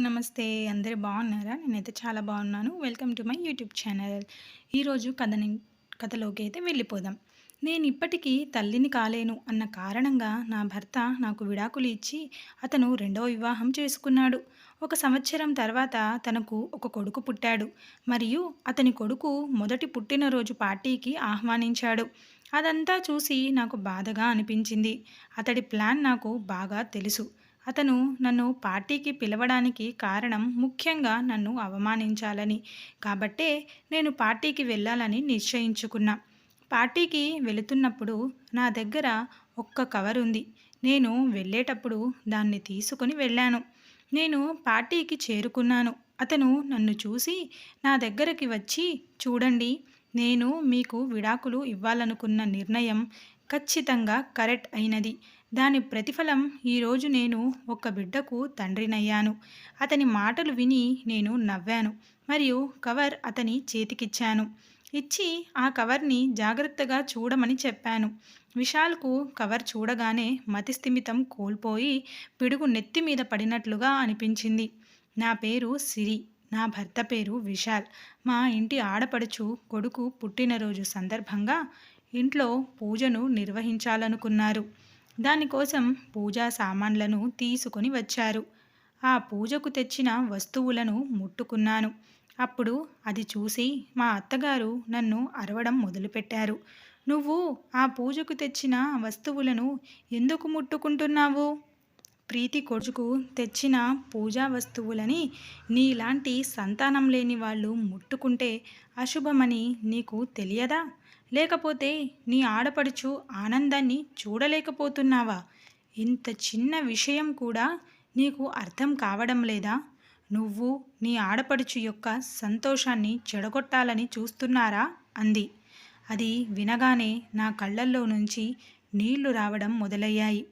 నమస్తే. అందరు బాగున్నారా? నేనైతే చాలా బాగున్నాను. Welcome to my YouTube channel. ఈరోజు కథని కథలోకి అయితే వెళ్ళిపోదాం. నేను ఇప్పటికీ తల్లిని కాలేను అన్న కారణంగా నా భర్త నాకు విడాకులు ఇచ్చి అతను రెండవ వివాహం చేసుకున్నాడు. ఒక సంవత్సరం తర్వాత తనకు ఒక కొడుకు పుట్టాడు. మరియు అతని కొడుకు మొదటి పుట్టినరోజు పార్టీకి ఆహ్వానించాడు. అదంతా చూసి నాకు బాధగా అనిపించింది. అతడి ప్లాన్ నాకు బాగా తెలుసు. అతను నన్ను పార్టీకి పిలవడానికి కారణం ముఖ్యంగా నన్ను అవమానించాలని. కాబట్టే నేను పార్టీకి వెళ్ళాలని నిశ్చయించుకున్నా. పార్టీకి వెళుతున్నప్పుడు నా దగ్గర ఒక్క కవర్ ఉంది. నేను వెళ్ళేటప్పుడు దాన్ని తీసుకుని వెళ్ళాను. నేను పార్టీకి చేరుకున్నాను. అతను నన్ను చూసి నా దగ్గరకి వచ్చి చూడండి నేను మీకు విడాకులు ఇవ్వాలనుకున్న నిర్ణయం ఖచ్చితంగా కరెక్ట్ అయినది. దాని ప్రతిఫలం ఈరోజు నేను ఒక బిడ్డకు తండ్రినయ్యాను. అతని మాటలు విని నేను నవ్వాను. మరియు కవర్ అతని చేతికిచ్చాను. ఇచ్చి ఆ కవర్ని జాగ్రత్తగా చూడమని చెప్పాను. విశాల్కు కవర్ చూడగానే మతిస్థిమితం కోల్పోయి పిడుగు నెత్తి మీద పడినట్లుగా అనిపించింది. నా పేరు సిరి. నా భర్త పేరు విశాల్. మా ఇంటి ఆడపడుచు కొడుకు పుట్టినరోజు సందర్భంగా ఇంట్లో పూజను నిర్వహించాలనుకున్నారు. దానికోసం పూజా సామాన్లను తీసుకొని వచ్చారు. ఆ పూజకు తెచ్చిన వస్తువులను ముట్టుకున్నాను. అప్పుడు అది చూసి మా అత్తగారు నన్ను అరవడం మొదలుపెట్టారు. నువ్వు ఆ పూజకు తెచ్చిన వస్తువులను ఎందుకు ముట్టుకుంటున్నావు? ప్రీతి కొడుకు తెచ్చిన పూజా వస్తువులని నీలాంటి సంతానం లేని వాళ్ళు ముట్టుకుంటే అశుభమని నీకు తెలియదా? లేకపోతే నీ ఆడపడుచు ఆనందాన్ని చూడలేకపోతున్నావా? ఇంత చిన్న విషయం కూడా నీకు అర్థం కావడం లేదా? నువ్వు నీ ఆడపడుచు యొక్క సంతోషాన్ని చెడగొట్టాలని చూస్తున్నారా? అంది. అది వినగానే నా కళ్ళల్లో నుంచి నీళ్ళు రావడం మొదలయ్యాయి.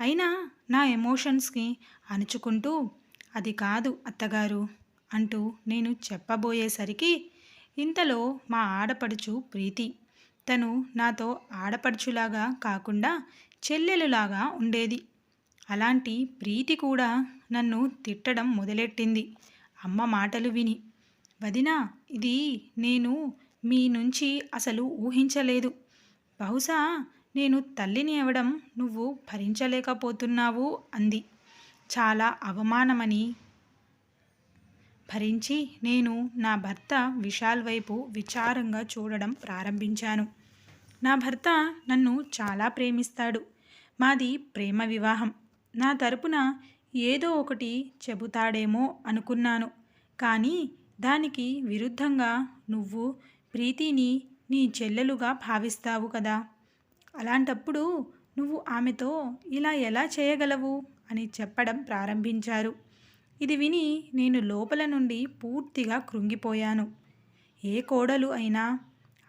అయినా నా ఎమోషన్స్ని అణుచుకుంటూ అది కాదు అత్తగారు అంటూ నేను చెప్పబోయేసరికి ఇంతలో మా ఆడపడుచు ప్రీతి. తను నాతో ఆడపడుచులాగా కాకుండా చెల్లెలులాగా ఉండేది. అలాంటి ప్రీతి కూడా నన్ను తిట్టడం మొదలెట్టింది అమ్మ మాటలు విని. వదినా ఇది నేను మీ నుంచి అసలు ఊహించలేదు. బహుశా నేను తల్లిని అవడం నువ్వు భరించలేకపోతున్నావు అంది. చాలా అవమానమని భరించి నేను నా భర్త విశాల్ వైపు విచారంగా చూడడం ప్రారంభించాను. నా భర్త నన్ను చాలా ప్రేమిస్తాడు. మాది ప్రేమ వివాహం. నా తరపున ఏదో ఒకటి చెబుతాడేమో అనుకున్నాను. కానీ దానికి విరుద్ధంగా నువ్వు ప్రీతిని నీ చెల్లెలుగా భావిస్తావు కదా! అలాంటప్పుడు నువ్వు ఆమెతో ఇలా ఎలా చేయగలవు? అని చెప్పడం ప్రారంభించారు. ఇది విని నేను లోపల నుండి పూర్తిగా కృంగిపోయాను. ఏ కోడలు అయినా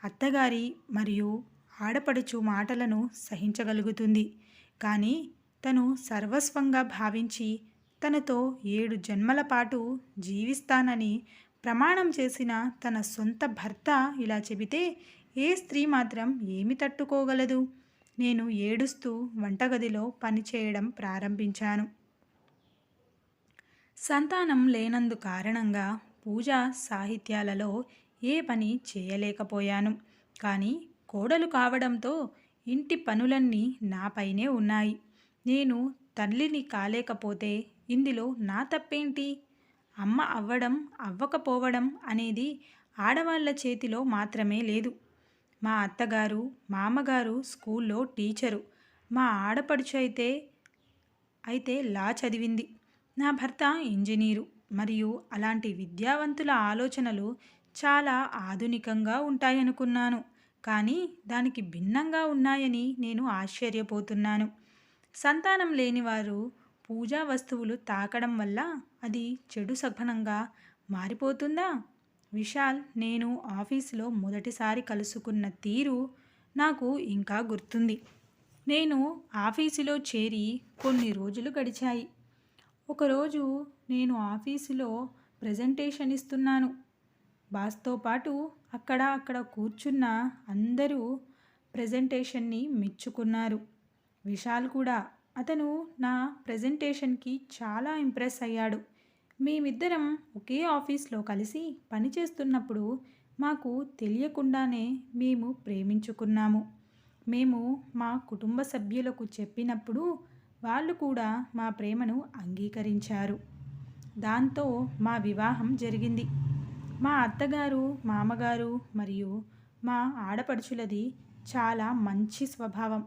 అత్తగారి మరియు ఆడపడుచు మాటలను సహించగలుగుతుంది. కానీ తను సర్వస్వంగా భావించి తనతో ఏడు జన్మల పాటు జీవిస్తానని ప్రమాణం చేసిన తన సొంత భర్త ఇలా చెబితే ఏ స్త్రీ మాత్రం ఏమి తట్టుకోగలదు? నేను ఏడుస్తూ వంటగదిలో పనిచేయడం ప్రారంభించాను. సంతానం లేనందు కారణంగా పూజా సాహిత్యాలలో ఏ పని చేయలేకపోయాను. కానీ కోడలు కావడంతో ఇంటి పనులన్నీ నాపైనే ఉన్నాయి. నేను తల్లిని కాలేకపోతే ఇందులో నా తప్పేంటి? అమ్మ అవ్వడం అవ్వకపోవడం అనేది ఆడవాళ్ళ చేతిలో మాత్రమే లేదు. మా అత్తగారు, మామగారు స్కూల్లో టీచరు. మా ఆడపడుచు అయితే అయితే లా చదివింది. నా భర్త ఇంజనీరు. మరియు అలాంటి విద్యావంతుల ఆలోచనలు చాలా ఆధునికంగా ఉంటాయనుకున్నాను. కానీ దానికి భిన్నంగా ఉన్నాయని నేను ఆశ్చర్యపోతున్నాను. సంతానం లేనివారు పూజా వస్తువులు తాకడం వల్ల అది చెడు సఘనంగా మారిపోతుందా? విశాల్ నేను ఆఫీసులో మొదటిసారి కలుసుకున్న తీరు నాకు ఇంకా గుర్తుంది. నేను ఆఫీసులో చేరి కొన్ని రోజులు గడిచాయి. ఒకరోజు నేను ఆఫీసులో ప్రెజెంటేషన్ ఇస్తున్నాను. బాస్తో పాటు అక్కడ అక్కడ కూర్చున్న అందరూ ప్రెజెంటేషన్ని మెచ్చుకున్నారు. విశాల్ కూడా. అతను నా ప్రెజెంటేషన్కి చాలా ఇంప్రెస్ అయ్యాడు. మేమిద్దరం ఒకే ఆఫీస్లో కలిసి పనిచేస్తున్నప్పుడు మాకు తెలియకుండానే మేము ప్రేమించుకున్నాము మేము మా కుటుంబ సభ్యులకు చెప్పినప్పుడు వాళ్ళు కూడా మా ప్రేమను అంగీకరించారు. దాంతో మా వివాహం జరిగింది. మా అత్తగారు మామగారు మరియు మా ఆడపడుచులది చాలా మంచి స్వభావం.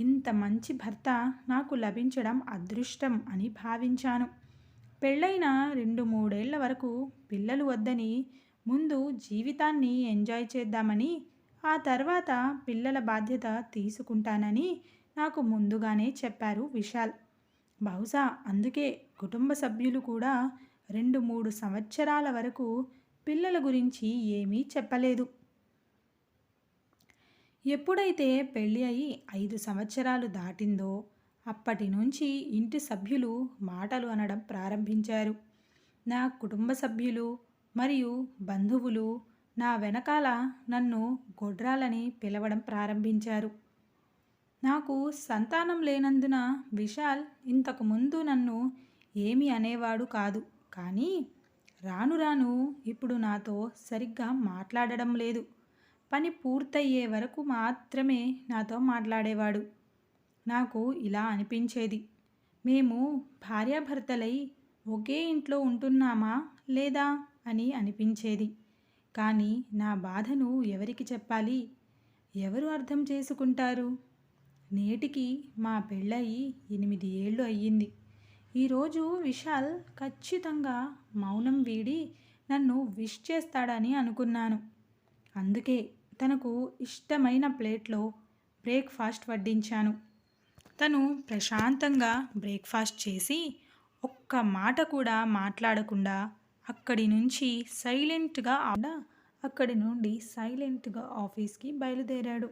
ఇంత మంచి భర్త నాకు లభించడం అదృష్టం అని భావించాను. పెళ్ళైన రెండు మూడేళ్ళ వరకు పిల్లలు వద్దని ముందు జీవితాన్ని ఎంజాయ్ చేద్దామని ఆ తర్వాత పిల్లల బాధ్యత తీసుకుంటానని నాకు ముందుగానే చెప్పారు విశాల్. బహుశా అందుకే కుటుంబ సభ్యులు కూడా రెండు మూడు సంవత్సరాల వరకు పిల్లల గురించి ఏమీ చెప్పలేదు. ఎప్పుడైతే పెళ్ళి అయి ఐదు సంవత్సరాలు దాటిందో అప్పటి నుంచి ఇంటి సభ్యులు మాటలు అనడం ప్రారంభించారు. నా కుటుంబ సభ్యులు మరియు బంధువులు నా వెనకాల నన్ను గొడ్రాలని పిలవడం ప్రారంభించారు. నాకు సంతానం లేనందున విశాల్ ఇంతకు ముందు నన్ను ఏమి అనేవాడు కాదు. కానీ రాను రాను ఇప్పుడు నాతో సరిగ్గా మాట్లాడడం లేదు. పని పూర్తయ్యే వరకు మాత్రమే నాతో మాట్లాడేవాడు. నాకు ఇలా అనిపించేది. మేము భార్యాభర్తలై ఒకే ఇంట్లో ఉంటున్నామా లేదా అని అనిపించేది. కానీ నా బాధను ఎవరికి చెప్పాలి? ఎవరు అర్థం చేసుకుంటారు? నేటికి మా పెళ్ళయి ఎనిమిది ఏళ్ళు అయ్యింది. ఈరోజు విశాల్ ఖచ్చితంగా మౌనం వీడి నన్ను విష్ చేస్తాడని అనుకున్నాను. అందుకే తనకు ఇష్టమైన ప్లేట్లో బ్రేక్ఫాస్ట్ వడ్డించాను. తను ప్రశాంతంగా బ్రేక్ఫాస్ట్ చేసి ఒక్క మాట కూడా మాట్లాడకుండా అక్కడి నుంచి సైలెంట్గా ఆడ అక్కడి నుండి సైలెంట్గా ఆఫీస్కి బయలుదేరాడు.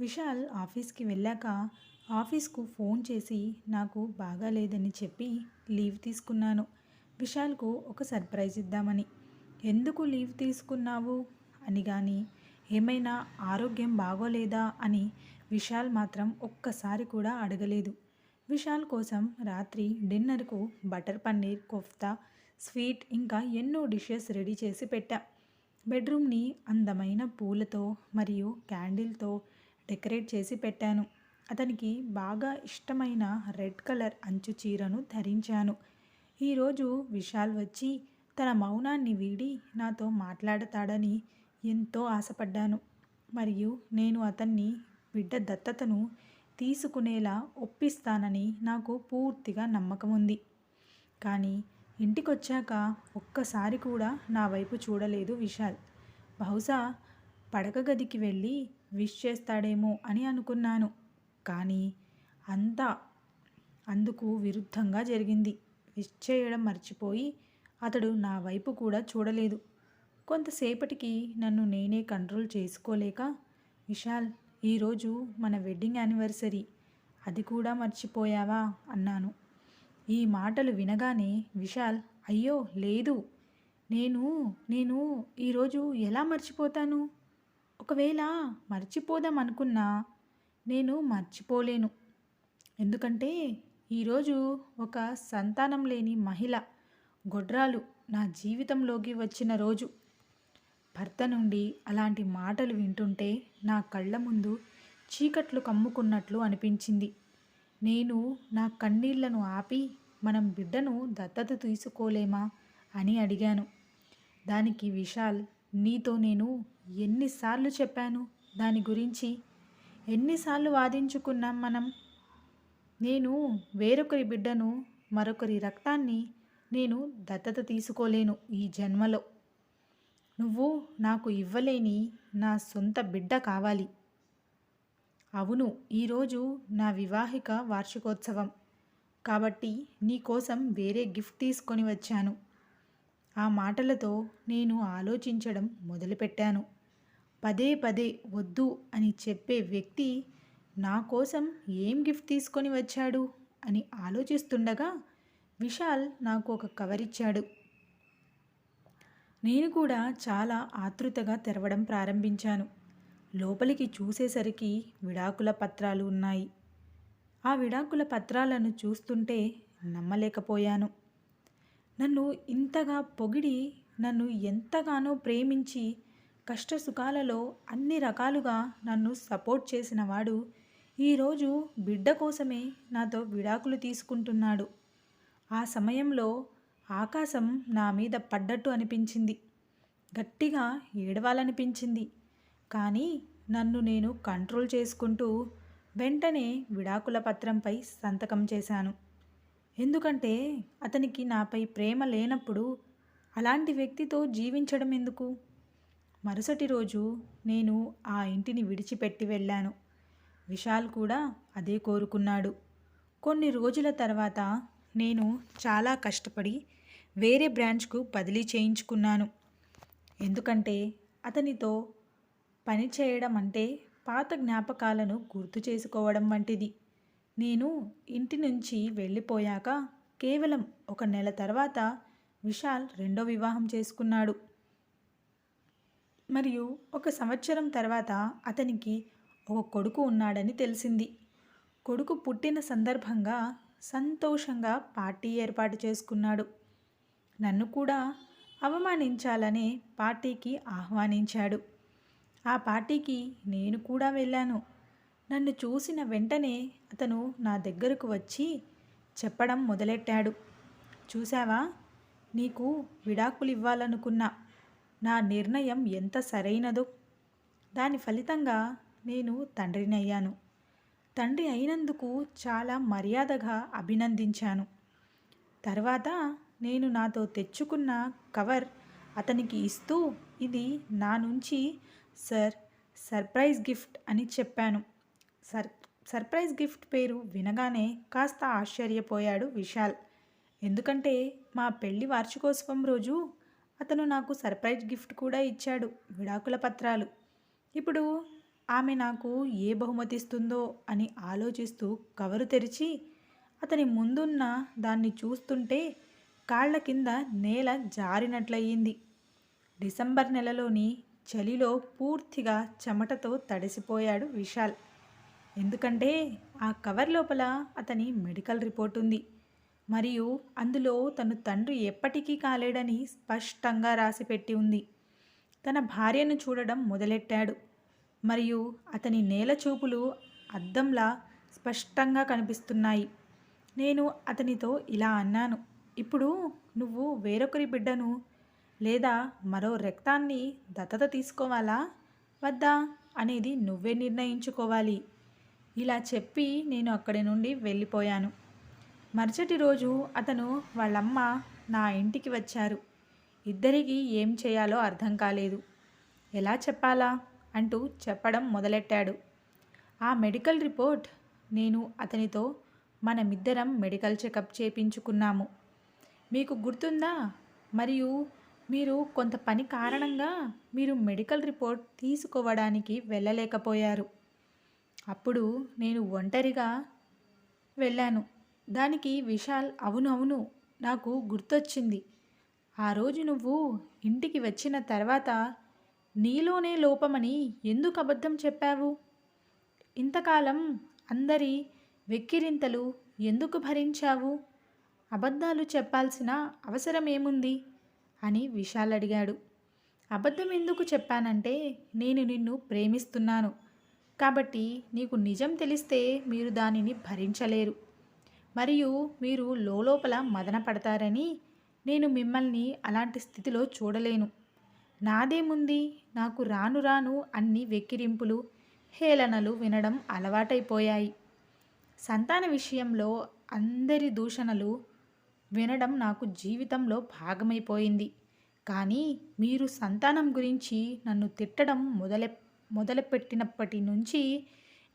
విశాల్ ఆఫీస్కి వెళ్ళాక ఆఫీస్కు ఫోన్ చేసి నాకు బాగాలేదని చెప్పి లీవ్ తీసుకున్నాను. విశాల్కు ఒక సర్ప్రైజ్ ఇద్దామని. ఎందుకు లీవ్ తీసుకున్నావు? అని కానీ ఏమైనా ఆరోగ్యం బాగోలేదా? అని విశాల్ మాత్రం ఒక్కసారి కూడా అడగలేదు. విశాల్ కోసం రాత్రి డిన్నర్కు బటర్ పన్నీర్ కోఫ్తా స్వీట్ ఇంకా ఎన్నో డిషెస్ రెడీ చేసి పెట్టా. బెడ్రూమ్ని అందమైన పూలతో మరియు క్యాండిల్తో డెకరేట్ చేసి పెట్టాను. అతనికి బాగా ఇష్టమైన రెడ్ కలర్ అంచు చీరను ధరించాను. ఈరోజు విశాల్ వచ్చి తన మౌనాన్ని వీడి నాతో మాట్లాడతాడని ఎంతో ఆశపడ్డాను. మరియు నేను అతన్ని బిడ్డ దత్తతను తీసుకునేలా ఒప్పిస్తానని నాకు పూర్తిగా నమ్మకం ఉంది. కానీ ఇంటికొచ్చాక ఒక్కసారి కూడా నా వైపు చూడలేదు విశాల్. బహుశా పడక గదికి వెళ్ళి విష్ చేస్తాడేమో అని అనుకున్నాను. కానీ అంతా అందుకు విరుద్ధంగా జరిగింది. విష్ చేయడం మర్చిపోయి అతడు నా వైపు కూడా చూడలేదు. కొంతసేపటికి నన్ను నేనే కంట్రోల్ చేసుకోలేక విశాల్ ఈరోజు మన వెడ్డింగ్ యానివర్సరీ అది కూడా మర్చిపోయావా? అన్నాను. ఈ మాటలు వినగానే విశాల్ అయ్యో లేదు. నేను నేను ఈరోజు ఎలా మర్చిపోతాను? ఒకవేళ మర్చిపోదాం అనుకున్నా నేను మర్చిపోలేను. ఎందుకంటే ఈరోజు ఒక సంతానం లేని మహిళ గొడ్రాలు నా జీవితంలోకి వచ్చిన రోజు. భర్త నుండి అలాంటి మాటలు వింటుంటే నా కళ్ళ ముందు చీకట్లు కమ్ముకున్నట్లు అనిపించింది. నేను నా కన్నీళ్ళను ఆపి మనం బిడ్డను దత్తత తీసుకోలేమా? అని అడిగాను. దానికి విశాల్ నీతో నేను ఎన్నిసార్లు చెప్పాను దాని గురించి? ఎన్నిసార్లు వాదించుకున్నాం మనం? నేను వేరొకరి బిడ్డను మరొకరి రక్తాన్ని నేను దత్తత తీసుకోలేను ఈ జన్మలో. నువ్వు నాకు ఇవ్వలేని నా సొంత బిడ్డ కావాలి. అవును ఈరోజు నా వివాహిక వార్షికోత్సవం. కాబట్టి నీకోసం వేరే గిఫ్ట్ తీసుకొని వచ్చాను. ఆ మాటలతో నేను ఆలోచించడం మొదలుపెట్టాను. పదే పదే వద్దు అని చెప్పే వ్యక్తి నా కోసం ఏం గిఫ్ట్ తీసుకొని వచ్చాడు అని ఆలోచిస్తుండగా విశాల్ నాకు ఒక కవర్ ఇచ్చాడు. నేను కూడా చాలా ఆతృతగా తెరవడం ప్రారంభించాను. లోపలికి చూసేసరికి విడాకుల పత్రాలు ఉన్నాయి. ఆ విడాకుల పత్రాలను చూస్తుంటే నమ్మలేకపోయాను. నన్ను ఇంతగా పొగిడి నన్ను ఎంతగానో ప్రేమించి కష్ట సుఖాలలో అన్ని రకాలుగా నన్ను సపోర్ట్ చేసిన వాడు ఈరోజు బిడ్డ కోసమే నాతో విడాకులు తీసుకుంటున్నాడు. ఆ సమయంలో ఆకాశం నా మీద పడ్డట్టు అనిపించింది. గట్టిగా ఏడవాలనిపించింది. కానీ నన్ను నేను కంట్రోల్ చేసుకుంటూ వెంటనే విడాకుల పత్రంపై సంతకం చేశాను. ఎందుకంటే అతనికి నాపై ప్రేమ లేనప్పుడు అలాంటి వ్యక్తితో జీవించడం ఎందుకు? మరుసటి రోజు నేను ఆ ఇంటిని విడిచిపెట్టి వెళ్ళాను. విశాల్ కూడా అదే కోరుకున్నాడు. కొన్ని రోజుల తర్వాత నేను చాలా కష్టపడి వేరే బ్రాంచ్కు బదిలీ చేయించుకున్నాను. ఎందుకంటే అతనితో పని చేయడం అంటే పాత జ్ఞాపకాలను గుర్తు చేసుకోవడం వంటిది. నేను ఇంటి నుంచి వెళ్ళిపోయాక కేవలం ఒక నెల తర్వాత విశాల్ రెండో వివాహం చేసుకున్నాడు. మరియు ఒక సంవత్సరం తర్వాత అతనికి ఒక కొడుకు ఉన్నాడని తెలిసింది. కొడుకు పుట్టిన సందర్భంగా సంతోషంగా పార్టీ ఏర్పాటు చేసుకున్నాడు. నన్ను కూడా అవమానించాలనే పార్టీకి ఆహ్వానించాడు. ఆ పార్టీకి నేను కూడా వెళ్ళాను. నన్ను చూసిన వెంటనే అతను నా దగ్గరకు వచ్చి చెప్పడం మొదలెట్టాడు. చూసావా నీకు విడాకులు ఇవ్వాలనుకున్నా నా నిర్ణయం ఎంత సరైనదో. దాని ఫలితంగా నేను తండ్రినయ్యాను. తండ్రి అయినందుకు చాలా మర్యాదగా అభినందించాను. తర్వాత నేను నాతో తెచ్చుకున్న కవర్ అతనికి ఇస్తూ ఇది నా నుంచి సర్ సర్ప్రైజ్ గిఫ్ట్ అని చెప్పాను. సర్ సర్ప్రైజ్ గిఫ్ట్ పేరు వినగానే కాస్త ఆశ్చర్యపోయాడు విశాల్. ఎందుకంటే మా పెళ్ళి వార్షికోత్సవం రోజు అతను నాకు సర్ప్రైజ్ గిఫ్ట్ కూడా ఇచ్చాడు విడాకుల పత్రాలు. ఇప్పుడు ఆమె నాకు ఏ బహుమతి ఇస్తుందో అని ఆలోచిస్తూ కవరు తెరిచి అతని ముందున్న దాన్ని చూస్తుంటే కాళ్ళ కింద నేల జారినట్లయింది. డిసెంబర్ నెలలోని చలిలో పూర్తిగా చెమటతో తడిసిపోయాడు విశాల్. ఎందుకంటే ఆ కవర్ లోపల అతని మెడికల్ రిపోర్ట్ ఉంది. మరియు అందులో తను తండ్రి ఎప్పటికీ కాలేడని స్పష్టంగా రాసిపెట్టి ఉంది. తన భార్యను చూడడం మొదలెట్టాడు. మరియు అతని నేల చూపులు అద్దంలా స్పష్టంగా కనిపిస్తున్నాయి. నేను అతనితో ఇలా అన్నాను ఇప్పుడు నువ్వు వేరొకరి బిడ్డను లేదా మరో రక్తాన్ని దత్తత తీసుకోవాలా? వద్దా? అనేది నువ్వే నిర్ణయించుకోవాలి. ఇలా చెప్పి నేను అక్కడి నుండి వెళ్ళిపోయాను. మరుసటి రోజు అతను వాళ్ళమ్మ నా ఇంటికి వచ్చారు. ఇద్దరికి ఏం చేయాలో అర్థం కాలేదు. ఎలా చెప్పాలా అంటూ చెప్పడం మొదలెట్టాడు. ఆ మెడికల్ రిపోర్ట్ నేను అతనితో మనమిద్దరం మెడికల్ చెకప్ చేపించుకున్నాము. మీకు గుర్తుందా? మరియు మీరు కొంత పని కారణంగా మీరు మెడికల్ రిపోర్ట్ తీసుకోవడానికి వెళ్ళలేకపోయారు. అప్పుడు నేను ఒంటరిగా వెళ్ళాను. దానికి విశాల్ అవును అవును నాకు గుర్తొచ్చింది. ఆ రోజు నువ్వు ఇంటికి వచ్చిన తర్వాత నీలోనే లోపమని ఎందుకు అబద్ధం చెప్పావు? ఇంతకాలం అందరి వెక్కిరింతలు ఎందుకు భరించావు? అబద్ధాలు చెప్పాల్సిన అవసరం ఏముంది? అని విశాల్ అడిగాడు. అబద్ధం ఎందుకు చెప్పానంటే నేను నిన్ను ప్రేమిస్తున్నాను. కాబట్టి నీకు నిజం తెలిస్తే మీరు దానిని భరించలేరు. మరియు మీరు లోపల మదనపడతారని నేను మిమ్మల్ని అలాంటి స్థితిలో చూడలేను. నాదేముంది? నాకు రాను రాను అన్ని వెక్కిరింపులు హేళనలు వినడం అలవాటైపోయాయి. సంతాన విషయంలో అందరి దూషణలు వినడం నాకు జీవితంలో భాగమైపోయింది. కానీ మీరు సంతానం గురించి నన్ను తిట్టడం మొదలె మొదలుపెట్టినప్పటి నుంచి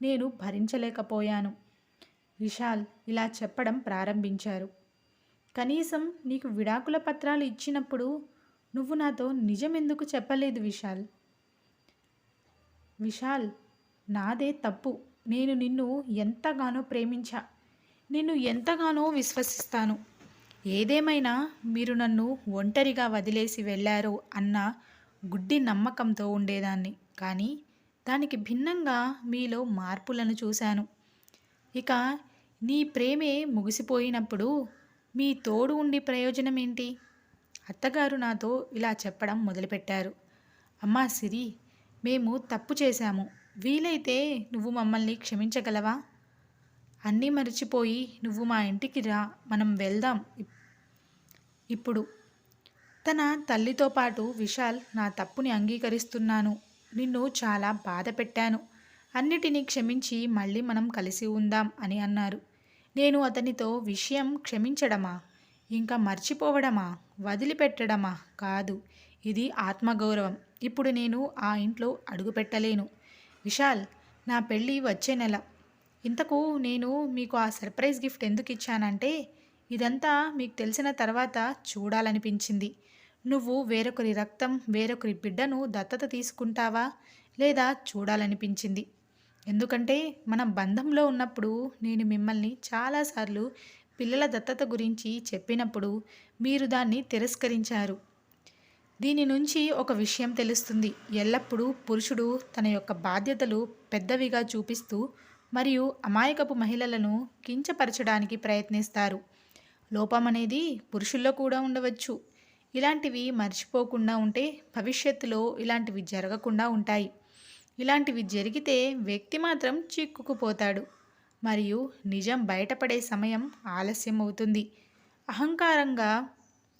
నేను భరించలేకపోయాను. విశాల్ ఇలా చెప్పడం ప్రారంభించారు. కనీసం నీకు విడాకుల పత్రాలు ఇచ్చినప్పుడు నువ్వు నాతో నిజం ఎందుకు చెప్పలేదు విశాల్? విశాల్ నాదే తప్పు. నేను నిన్ను ఎంతగానో ప్రేమించా. నిన్ను ఎంతగానో విశ్వసిస్తాను. ఏదేమైనా మీరు నన్ను ఒంటరిగా వదిలేసి వెళ్ళారు అన్న గుడ్డి నమ్మకంతో ఉండేదాన్ని. కానీ దానికి భిన్నంగా మీలో మార్పులను చూశాను. ఇక నీ ప్రేమే ముగిసిపోయినప్పుడు మీ తోడు ఉండి ప్రయోజనం ఏంటి? అత్తగారు నాతో ఇలా చెప్పడం మొదలుపెట్టారు. అమ్మా సిరి మేము తప్పు చేశాము. వీలైతే నువ్వు మమ్మల్ని క్షమించగలవా? అన్నీ మరిచిపోయి నువ్వు మా ఇంటికి రా మనం వెళ్దాం ఇప్- ఇప్పుడు. తన తల్లితో పాటు విశాల్ నా తప్పుని అంగీకరిస్తున్నాను. నిన్ను చాలా బాధ పెట్టాను. అన్నిటినీ క్షమించి మళ్ళీ మనం కలిసి ఉందాం అని అన్నారు. నేను అతనితో విషయం క్షమించడమా? ఇంకా మర్చిపోవడమా? వదిలిపెట్టడమా? కాదు ఇది ఆత్మగౌరవం. ఇప్పుడు నేను ఆ ఇంట్లో అడుగుపెట్టలేను. విశాల్ నా పెళ్ళి వచ్చే నెల. ఇంతకు నేను మీకు ఆ సర్ప్రైజ్ గిఫ్ట్ ఎందుకు ఇచ్చానంటే ఇదంతా మీకు తెలిసిన తర్వాత చూడాలనిపించింది. నువ్వు వేరొకరి రక్తం వేరొకరి బిడ్డను దత్తత తీసుకుంటావా? లేదా చూడాలనిపించింది. ఎందుకంటే మనం బంధంలో ఉన్నప్పుడు నేను మిమ్మల్ని చాలాసార్లు పిల్లల దత్తత గురించి చెప్పినప్పుడు మీరు దాన్ని తిరస్కరించారు. దీని నుంచి ఒక విషయం తెలుస్తుంది. ఎల్లప్పుడూ పురుషుడు తన యొక్క బాధ్యతలు పెద్దవిగా చూపిస్తూ మరియు అమాయకపు మహిళలను కించపరచడానికి ప్రయత్నిస్తారు. లోపం అనేది పురుషుల్లో కూడా ఉండవచ్చు. ఇలాంటివి మర్చిపోకుండా ఉంటే భవిష్యత్తులో ఇలాంటివి జరగకుండా ఉంటాయి. ఇలాంటివి జరిగితే వ్యక్తి మాత్రం చిక్కుకుపోతాడు. మరియు నిజం బయటపడే సమయం ఆలస్యం అవుతుంది అహంకారంగా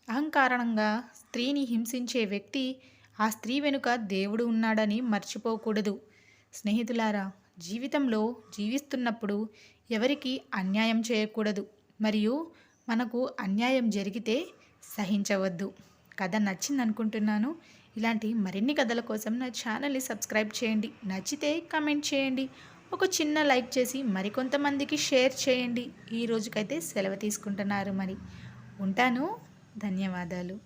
అహంకారణంగా స్త్రీని హింసించే వ్యక్తి ఆ స్త్రీ వెనుక దేవుడు ఉన్నాడని మర్చిపోకూడదు. స్నేహితులారా జీవితంలో జీవిస్తున్నప్పుడు ఎవరికి అన్యాయం చేయకూడదు. మరియు మనకు అన్యాయం జరిగితే సహించవద్దు. కథ నచ్చింది అనుకుంటున్నాను ఇలాంటి మరిన్ని కథల కోసం నా ఛానల్ని సబ్స్క్రైబ్ చేయండి. నచ్చితే కమెంట్ చేయండి. ఒక చిన్న లైక్ చేసి మరికొంతమందికి షేర్ చేయండి. ఈ రోజుకైతే సెలవు తీసుకుంటున్నారు మరి. ఉంటాను. ధన్యవాదాలు.